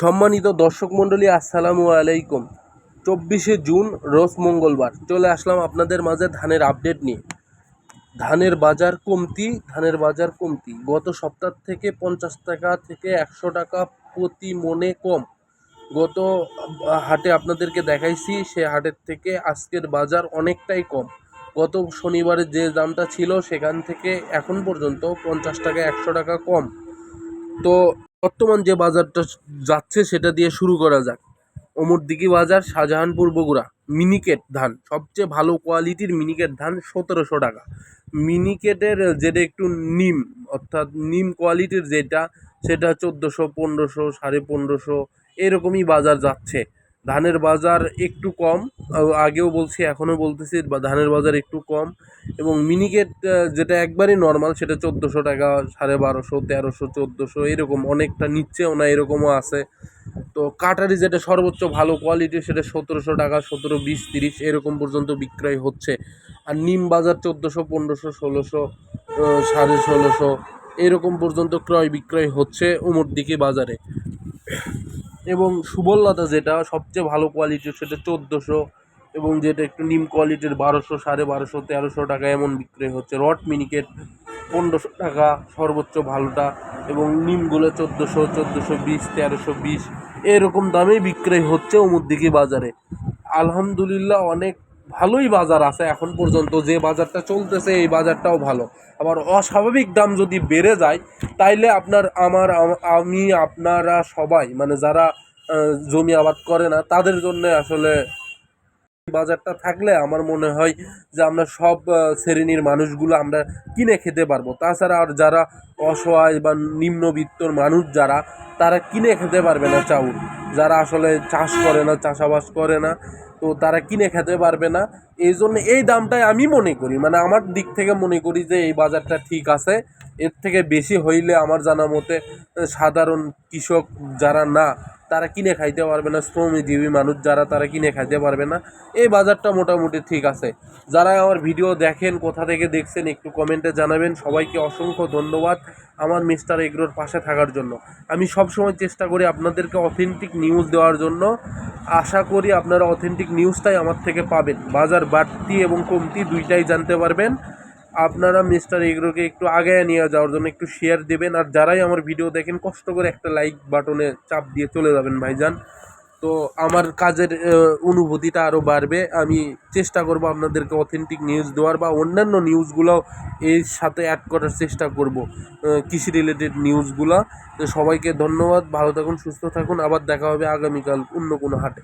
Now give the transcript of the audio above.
সম্মানিত দর্শক মণ্ডলী, আসসালামু আলাইকুম। চব্বিশে জুন, রোজ মঙ্গলবার। চলে আসলাম আপনাদের মাঝে ধানের আপডেট নিয়ে। ধানের বাজার কমতি, ধানের বাজার কমতি। গত সপ্তাহ থেকে পঞ্চাশ টাকা থেকে একশো টাকা প্রতি মনে কম। গত হাটে আপনাদেরকে দেখাইছি, সে হাটের থেকে আজকের বাজার অনেকটাই কম। গত শনিবারে যে দামটা ছিল, সেখান থেকে এখন পর্যন্ত পঞ্চাশ টাকা, একশো টাকা কম। তো বর্তমান যে বাজারটা যাচ্ছে সেটা দিয়ে শুরু করা যাক। অমরদিঘি বাজার, শাহজাহানপুর, বগুড়া। মিনিকেট ধান, সবচেয়ে ভালো কোয়ালিটির মিনিকেট ধান সতেরোশো টাকা। মিনিকেটের যেটা একটু নিম, অর্থাৎ নিম কোয়ালিটির যেটা, সেটা চোদ্দোশো, পনেরোশো, সাড়ে পনেরোশো, এরকমই বাজার যাচ্ছে। ধানের বাজার একটু কম আগেও বলছি, এখনও বলতেছি ধানের বাজার একটু কম এবং মিনিকেট যেটা একবারই নর্মাল সেটা চোদ্দোশো টাকা, সাড়ে বারোশো, তেরোশো, চোদ্দোশো, এরকম অনেকটা নিচ্ছেও না, এরকমও আছে। তো কাটারি যেটা সর্বোচ্চ ভালো কোয়ালিটি সেটা সতেরোশো টাকা, সতেরো, বিশ, তিরিশ, এরকম পর্যন্ত বিক্রয় হচ্ছে। আর নিম বাজার চোদ্দোশো, পনেরোশো, ষোলোশো সাড়ে ষোলোশো, এরকম পর্যন্ত ক্রয় বিক্রয় হচ্ছে ওমর দিকে বাজারে। এবং সুবললতা যেটা, সবচেয়ে ভালো কোয়ালিটির সেটা চোদ্দোশো এবং যেটা একটু নিম কোয়ালিটির বারোশো, সাড়ে বারোশো, তেরোশো টাকা এমন বিক্রয় হচ্ছে। রট মিনিকেট পনেরোশো টাকা, সর্বোচ্চ ভালোটা এবং নিমগুলো চোদ্দোশো চোদ্দোশো বিশ, তেরোশো বিশ, এরকম দামেই বিক্রয় হচ্ছে অমুদিকে বাজারে। আলহামদুলিল্লাহ অনেক ভালোই বাজার আছে এখন পর্যন্ত, যে বাজারটা চলতেছে এই বাজারটাও ভালো। আবার অস্বাভাবিক দাম যদি বেড়ে যায়, তাইলে আপনার আমার, আমি, আপনারা সবাই মানে যারা জমি আবাদ করে না, তাদের জন্য আসলে বাজারটা থাকলে আমার মনে হয় যে আমরা সব শ্রেণির মানুষগুলো আমরা কিনে খেতে পারব। তাছাড়া আর যারা অসহায় বা নিম্নবিত্তর মানুষ যারা, তারা কিনে খেতে পারবে না চাউল। যারা আসলে চাষ করে না, চাষাবাস করে না, তো তারা কিনে খেতে পারবে না। এই জন্য এই দামটাই আমি মনে করি। মানে আমার দিক থেকে মনে করি যে এই বাজারটা ঠিক আছে। এর থেকে বেশি হইলে আমার জানা মতে, সাধারণ কৃষক যারা না তারা কিনে খাইতে পারবে না, শ্রমজীবী মানুষ যারা, তারা কিনে খাইতে পারবে না। এই বাজারটা মোটামুটি ঠিক আছে। যারা আমার ভিডিও দেখেন, কোথা থেকে দেখছেন, একটু কমেন্টে জানাবেন। সবাইকে অসংখ্য ধন্যবাদ আমার মিস্টার এগ্রোর পাশে থাকার জন্য। আমি সবসময় চেষ্টা করি আপনাদেরকে অথেন্টিক নিউজ দেওয়ার জন্য। আশা করি আপনারা অথেন্টিক নিউজটাই আমার থেকে পাবেন। বাজার বাড়তি এবং কমতি দুইটাই জানতে পারবেন। আপনারা মিস্টার এগ্রোকে একটু আগে নিয়ে যাওয়ার জন্য একটু শেয়ার দেবেন। আর যারাই আমার ভিডিও দেখেন, কষ্ট করে একটা লাইক বাটনে চাপ দিয়ে চলে যাবেন ভাইজান। তো আমার কাজের অনুভূতিটা আরও বাড়বে। আমি চেষ্টা করব আপনাদেরকে অথেন্টিক নিউজ দেওয়ার বা অন্যান্য নিউজগুলোও এর সাথে অ্যাড করার চেষ্টা করব কৃষি রিলেটেড নিউজগুলো সবাইকে ধন্যবাদ, ভালো থাকুন, সুস্থ থাকুন। আবার দেখা হবে আগামীকাল অন্য কোনো হাটে।